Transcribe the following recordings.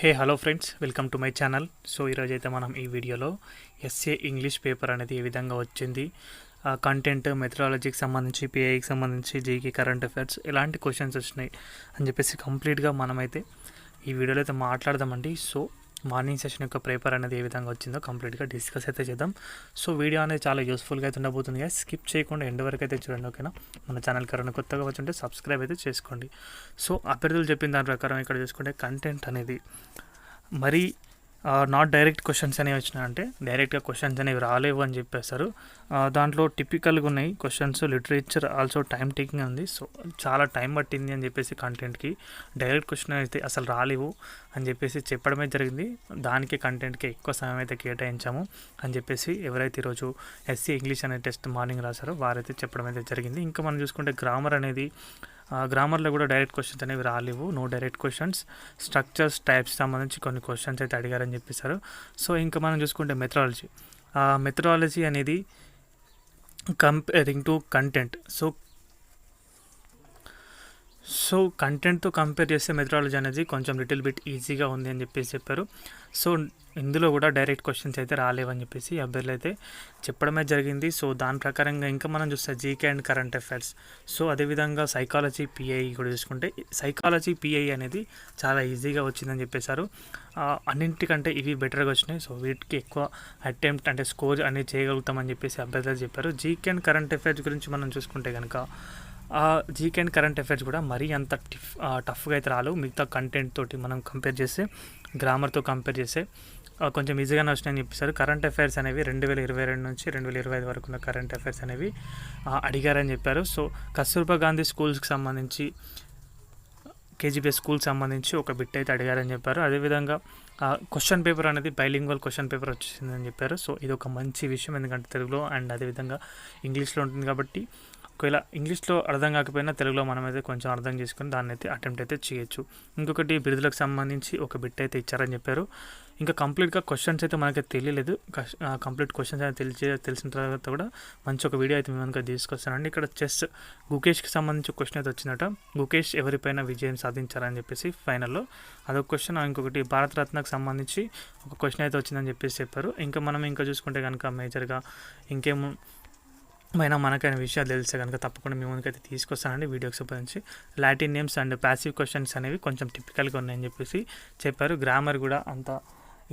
Hey hello friends welcome to my channel so ఈరోజు అయితే మనం ఈ వీడియోలో ఎస్ఏ ఇంగ్లీష్ పేపర్ అనేది ఏ విధంగా వచ్చింది? కంటెంట్ మెథడాలజీకి సంబంధించి పిఐకి సంబంధించి జీకే కరెంట్ అఫైర్స్ ఎలాంటి క్వశ్చన్స్ వచ్చినాయి. అని చెప్పేసి కంప్లీట్గా మనమైతే ఈ వీడియోలో అయితే మాట్లాడదామండి. సో మార్నింగ్ సెషన్ యొక్క పేపర్ అనేది ఏ విధంగా వచ్చిందో కంప్లీట్గా డిస్కస్ అయితే చేద్దాం. సో వీడియో అనేది చాలా యూస్ఫుల్గా అయితే ఉండబోతుంది కదా స్కిప్ చేయకుండా ఎండ్ వరకు అయితే చూడండి ఓకేనా? మన ఛానల్ కరోనా కొత్తగా వచ్చుంటే సబ్స్క్రైబ్ అయితే చేసుకోండి. సో అభ్యర్థులు చెప్పిన దాని ప్రకారం ఇక్కడ చూసుకుంటే కంటెంట్ అనేది మరీ నాట్ డైరెక్ట్ క్వశ్చన్స్ అనేవి వచ్చినాయంటే డైరెక్ట్గా క్వశ్చన్స్ అనేవి రాలేవు అని చెప్పేస్తారు దాంట్లో టిపికల్గా ఉన్నాయి. Questions literature also time taking ఉంది. సో చాలా టైం పట్టింది అని చెప్పేసి కంటెంట్కి డైరెక్ట్ క్వశ్చన్ అయితే అసలు రాలేవు అని చెప్పేసి చెప్పడమే జరిగింది. దానికి కంటెంట్కి ఎక్కువ సమయం అయితే కేటాయించాము అని చెప్పేసి ఎవరైతే ఈరోజు ఎస్సీ ఇంగ్లీష్ అనే టెస్ట్ మార్నింగ్ రాశారో వారైతే చెప్పడం అయితే జరిగింది. ఇంకా మనం చూసుకుంటే గ్రామర్ అనేది గ్రామర్లో కూడా డైరెక్ట్ క్వశ్చన్స్ అనేవి రాలేవు. No direct questions structures types సంబంధించి కొన్ని క్వశ్చన్స్ అయితే అడిగారని చెప్పేశారు. సో ఇంకా మనం చూసుకుంటే మెథడాలజీ మెథడాలజీ అనేది comparing to content so so కంటెంట్తో కంపేర్ చేస్తే మెథడాలజీ అనేది కొంచెం లిటిల్ బిట్ ఈజీగా ఉంది అని చెప్పేసి చెప్పారు. సో ఇందులో కూడా డైరెక్ట్ క్వశ్చన్స్ అయితే రాలేవని చెప్పేసి ఈ అభ్యర్థులు అయితే చెప్పడమే జరిగింది. సో దాని ప్రకారంగా ఇంకా మనం చూస్తే GK and current affairs so అదేవిధంగా సైకాలజీ పిఐ కూడా చూసుకుంటే సైకాలజీ పిఐ అనేది చాలా ఈజీగా వచ్చిందని చెప్పేశారు. అన్నింటికంటే ఇవి బెటర్గా వచ్చినాయి. సో వీటికి ఎక్కువ అటెంప్ట్ అంటే స్కోర్ అనేది చేయగలుగుతామని చెప్పేసి అభ్యర్థులు చెప్పారు. జీకే అండ్ కరెంట్ అఫైర్స్ గురించి మనం చూసుకుంటే కనుక జీకే అండ్ కరెంట్ అఫైర్స్ కూడా మరీ అంత టిఫ్ టఫ్గా అయితే రాలు మిగతా కంటెంట్ తోటి మనం కంపేర్ చేస్తే గ్రామర్తో కంపేర్ చేస్తే కొంచెం ఈజీగానే వచ్చినాయని చెప్పేశారు. కరెంట్ అఫైర్స్ అనేవి రెండు వేల ఇరవై రెండు నుంచి రెండు వేల ఇరవై ఐదు వరకు ఉన్న కరెంట్ అఫైర్స్ అనేవి అడిగారని చెప్పారు. సో కస్తూర్బా గాంధీ స్కూల్స్కి సంబంధించి కేజీబీఎస్ స్కూల్ సంబంధించి ఒక బిట్ అయితే అడిగారని చెప్పారు. అదేవిధంగా క్వశ్చన్ పేపర్ అనేది బైలింగ్వల్ క్వశ్చన్ పేపర్ వచ్చిందని చెప్పారు. సో ఇది ఒక మంచి విషయం ఎందుకంటే తెలుగులో అండ్ అదేవిధంగా ఇంగ్లీష్లో ఉంటుంది కాబట్టి ఒకవేళ ఇంగ్లీష్లో అర్థం కాకపోయినా తెలుగులో మనం అయితే కొంచెం అర్థం చేసుకుని దాన్ని అయితే అటెంప్ట్ అయితే చేయొచ్చు. ఇంకొకటి బిరుదులకు సంబంధించి ఒక బిట్ అయితే ఇచ్చారని చెప్పారు. ఇంకా కంప్లీట్గా క్వశ్చన్స్ అయితే మనకి తెలియలేదు. కంప్లీట్ క్వశ్చన్స్ అయితే తెలిసి తెలిసిన తర్వాత కూడా మంచి ఒక వీడియో అయితే మేము తీసుకొస్తానండి. ఇక్కడ చెస్ గుకేష్కి సంబంధించి క్వశ్చన్ అయితే వచ్చిందట. గుకేష్ ఎవరిపైన విజయం సాధించారని చెప్పేసి ఫైనల్లో అదొక క్వశ్చన్. ఇంకొకటి భారతరత్నకు సంబంధించి ఒక క్వశ్చన్ అయితే వచ్చిందని చెప్పేసి చెప్పారు. ఇంకా మనం ఇంకా చూసుకుంటే కనుక మేజర్గా ఇంకేం అయినా మనకైన విషయాలు తెలిస్తే కనుక తప్పకుండా మీ ముందుకైతే తీసుకొస్తానండి వీడియోకి సంబంధించి Latin names and passive questions అనేవి కొంచెం టిపికల్గా ఉన్నాయని చెప్పేసి చెప్పారు. గ్రామర్ కూడా అంత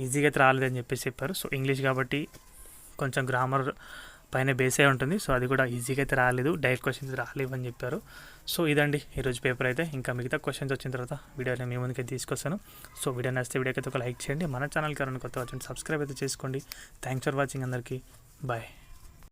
ఈజీగా అయితే రాలేదని చెప్పేసి చెప్పారు. సో ఇంగ్లీష్ కాబట్టి కొంచెం గ్రామర్ పైన బేస్ అయి ఉంటుంది. సో అది కూడా ఈజీగా అయితే రాలేదు. డైరెక్ట్ క్వశ్చన్స్ రాలేవు అని చెప్పారు. సో ఇదండి. ఈరోజు పేపర్ అయితే. ఇంకా మిగతా క్వశ్చన్స్ వచ్చిన తర్వాత వీడియోని మీ ముందుకైతే తీసుకొస్తాను. సో వీడియో నచ్చితే వీడియోకి అయితే ఒక లైక్ చేయండి. మన ఛానల్ ఎవరైనా కొత్త వచ్చండి సబ్స్క్రైబ్ అయితే చేసుకోండి. థ్యాంక్స్ ఫర్ వాచింగ్ అందరికీ. బాయ్